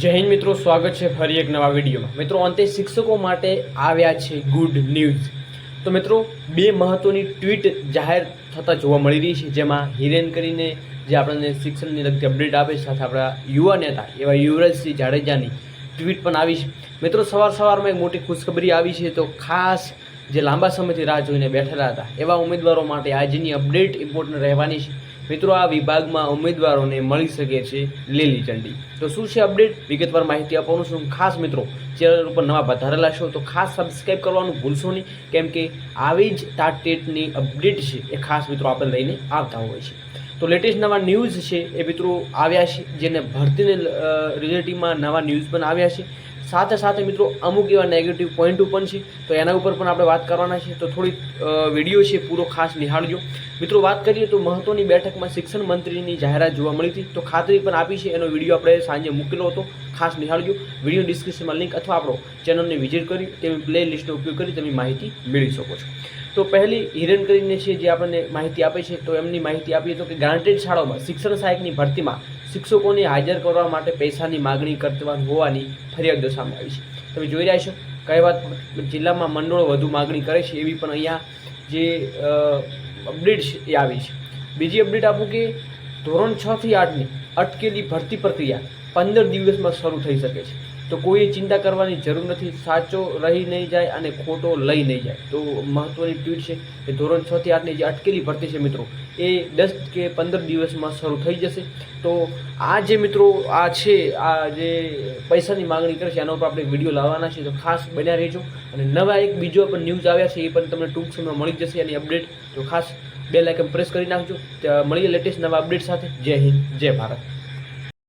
જય હિન્દ મિત્રો, સ્વાગત છે ફરી એક નવા વિડીયોમાં. મિત્રો, અંતે શિક્ષકો માટે આવ્યા છે ગુડ ન્યૂઝ તો મિત્રો, બે મહત્વની ટ્વીટ જાહેર થતા જોવા મળી રહી છે, જેમાં હિરેન કરીને જે આપણને શિક્ષણની લગતી અપડેટ આપે છે, સાથે આપણા યુવા નેતા એવા યુવરાજસિંહ જાડેજાની ટ્વીટ પણ આવી છે. મિત્રો, સવાર સવારમાં એક મોટી ખુશખબરી આવી છે, તો ખાસ જે લાંબા સમયથી રાહ જોઈને બેઠેલા હતા, એવા ઉમેદવારો માટે આજની અપડેટ ઇમ્પોર્ટન્ટ રહેવાની છે. મિત્રો, આ વિભાગમાં ઉમેદવારોને મળી શકે છે લીલી ચંડી તો શું છે અપડેટ? વિગતવાર માહિતી આપવાનું છું. ખાસ મિત્રો, ચેનલ ઉપર નવા વધારેલા છો તો ખાસ સબસ્ક્રાઈબ કરવાનું ભૂલશો નહીં. કેમ કે આવી જ ટાટેટની અપડેટ છે એ ખાસ મિત્રો આપણે લઈને આવતા હોય છે. તો લેટેસ્ટ નવા ન્યૂઝ છે એ મિત્રો આવ્યા છે, જેને ભરતીને રિલેટિવમાં નવા ન્યૂઝ પણ આવ્યા છે. સાથે સાથે મિત્રો અમુક એવા નેગેટિવ પોઈન્ટો પણ છે. તો એના ઉપર પણ આપણે વાત કરવાના છે. તો થોડી વીડિયો છે પૂરો ખાસ નિહાળજો. મિત્રો વાત કરીએ તો મહત્વની બેઠકમાં શિક્ષણ મંત્રીની જાહેરાત જોવા મળી હતી. તો ખાતરી પણ આપી છે. એનો વીડિયો આપણે સાંજે મૂકેલો હતો. ખાસ નિહાળજો. વીડિયો ડિસ્ક્રિપ્શનમાં લિંક અથવા આપણો ચેનલને વિઝિટ કરી તેમ પ્લે લિસ્ટનો ઉપયોગ કરી તમે માહિતી મેળવી શકો છો. તો પહેલી હિરેન કરીને છે જે આપણને માહિતી આપે છે, તો એમની માહિતી આપીએ તો કે ગ્રાન્ટેડ શાળાઓમાં શિક્ષણ સહાયકની ભરતીમાં શિક્ષકોને હાજર કરવા માટે પૈસાની માગણી કરતા હોવાની ફરિયાદો સામે આવી છે. તમે જોઈ રહ્યા છો, કઈ વાત જિલ્લામાં મંડળો વધુ માગણી કરે છે એવી પણ અહીંયા જે અપડેટ છે એ આવી છે. બીજી અપડેટ આપું કે ધોરણ છથી આઠની અટકેલી ભરતી પ્રક્રિયા પંદર દિવસમાં શરૂ થઈ શકે છે. તો કોઈ ચિંતા કરવાની જરૂર નથી. સાચો રહી નહીં જાય અને ખોટો લઈ નહીં જાય. તો મહત્વની ટ્વીટ છે કે ધોરણ છ થી આઠની જે અટકેલી ભરતી છે મિત્રો, એ દસ કે પંદર દિવસમાં શરૂ થઈ જશે. તો આ જે મિત્રો, આ છે, આ જે પૈસાની માંગણી કરે છે એના ઉપર આપણે વીડિયો લાવવાના છે. તો ખાસ બન્યા રહેજો. અને નવા એક બીજો પણ ન્યૂઝ આવ્યા છે, એ પણ તમને ટૂંક સમયમાં મળી જશે એની અપડેટ તો ખાસ બે લાઇકન પ્રેસ કરી નાખજો. મળીએ લેટેસ્ટ નવા અપડેટ સાથે. જય હિન્દ, જય ભારત.